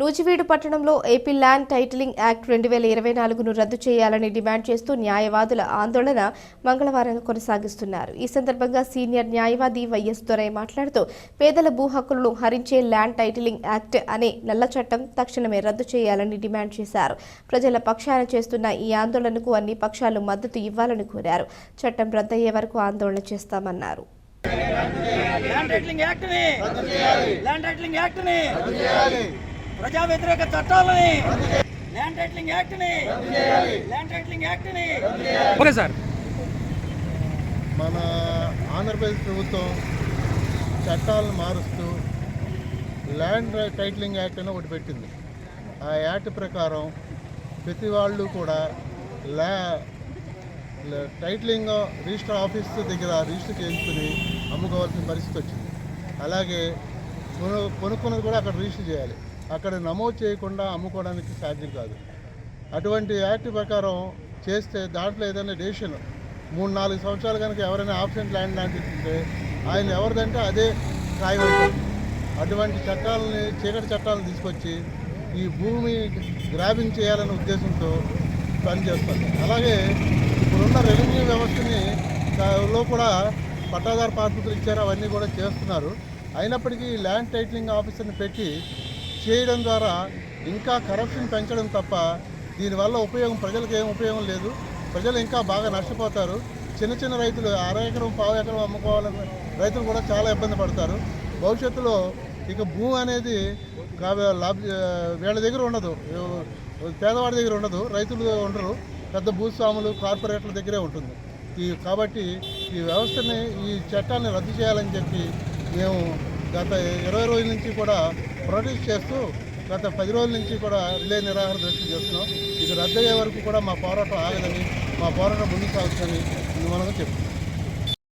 నూజివీడు పట్టణంలో AP land titling act రెండు వేల ఇరవై నాలుగును రద్దు చేయాలని డిమాండ్ చేస్తూ న్యాయవాదుల ఆందోళన మంగళవారం కొనసాగిస్తున్నారు. ఈ సందర్భంగా సీనియర్ న్యాయవాది వైఎస్ దొరై మాట్లాడుతూ పేదల భూ హక్కులను హరించే ల్యాండ్ టైటిలింగ్ యాక్ట్ అనే నల్ల చట్టం తక్షణమే రద్దు చేయాలని డిమాండ్ చేశారు. ప్రజల పక్షాన చేస్తున్న ఈ ఆందోళనకు అన్ని పక్షాలు మద్దతు ఇవ్వాలని కోరారు. చట్టం రద్దయ్యే వరకు ఆందోళన చేస్తామన్నారు. ల్యాండ్ టైటిలింగ్ యాక్ట్ని ల్యాండ్ టైటిలింగ్ యాక్ట్ని ప్రజా వ్యతిరేక చట్టాలని ల్యాండ్ టైటిలింగ్ యాక్ట్ని ల్యాండ్ టైటిలింగ్ యాక్ట్ని ఓకే సార్. మన ఆంధ్రప్రదేశ్ ప్రభుత్వం చట్టాలను మారుస్తూ ల్యాండ్ టైటిలింగ్ యాక్ట్ అని ఒకటి పెట్టింది. ఆ యాక్ట్ ప్రకారం ప్రతి వాళ్ళు కూడా ల్యా ల- టైటిలింగ్ రిజిస్టర్ ఆఫీస్ దగ్గర రిజిస్టర్ చేయించుకుని అమ్ముకోవాల్సిన పరిస్థితి వచ్చింది. అలాగే కొను కొనుక్కున్నది కూడా అక్కడ రిజిస్టర్ చేయాలి. అక్కడ నమోదు చేయకుండా అమ్ముకోవడానికి సాధ్యం కాదు. అటువంటి యాక్ట్ ప్రకారం చేస్తే దాంట్లో ఏదైనా డెసిషన్ మూడు నాలుగు సంవత్సరాలు కనుక ఎవరైనా ఆబ్సెంట్ ల్యాండ్ లాంటిది ఉంటే ఆయన ఎవరిదంటే అదే ఖాయం అటువంటి చట్టాలని చీకటి చట్టాలను తీసుకొచ్చి ఈ భూమి గ్రాబింగ్ చేయాలనే ఉద్దేశంతో పనిచేస్తుంది అలాగే ఇప్పుడున్న రెవెన్యూ వ్యవస్థని లో కూడా పట్టాదారు పాస్బుక్లు ఇచ్చారు అవన్నీ కూడా చేస్తున్నారు. అయినప్పటికీ ల్యాండ్ టైటిలింగ్ ఆఫీసర్ని పెట్టి చేయడం ద్వారా ఇంకా కరప్షన్ పెంచడం తప్ప దీనివల్ల ఉపయోగం ప్రజలకు ఏం ఉపయోగం లేదు. ప్రజలు ఇంకా బాగా నష్టపోతారు. చిన్న చిన్న రైతులు అర ఎకరం పావు ఎకరం అమ్ముకోవాలని రైతులు కూడా చాలా ఇబ్బంది పడతారు. భవిష్యత్తులో ఇక భూమి అనేది లాభ వీళ్ళ దగ్గర ఉండదు. పేదవాడి దగ్గర ఉండదు. రైతులు ఉండరు. పెద్ద భూస్వాములు కార్పొరేట్ల దగ్గరే ఉంటుంది. ఈ కాబట్టి ఈ వ్యవస్థని ఈ చట్టాన్ని రద్దు చేయాలని చెప్పి మేము గత ఇరవై రోజుల నుంచి కూడా ప్రొడ్యూస్ చేస్తూ గత పది రోజుల నుంచి కూడా రిలే నిరాహార దీక్ష చేస్తున్నాం. ఇది రద్దయ్యే వరకు కూడా మా పోరాటం ఆగదని మా పోరాటం ముందుకు సాగుతుందని మనం చెప్తున్నాం.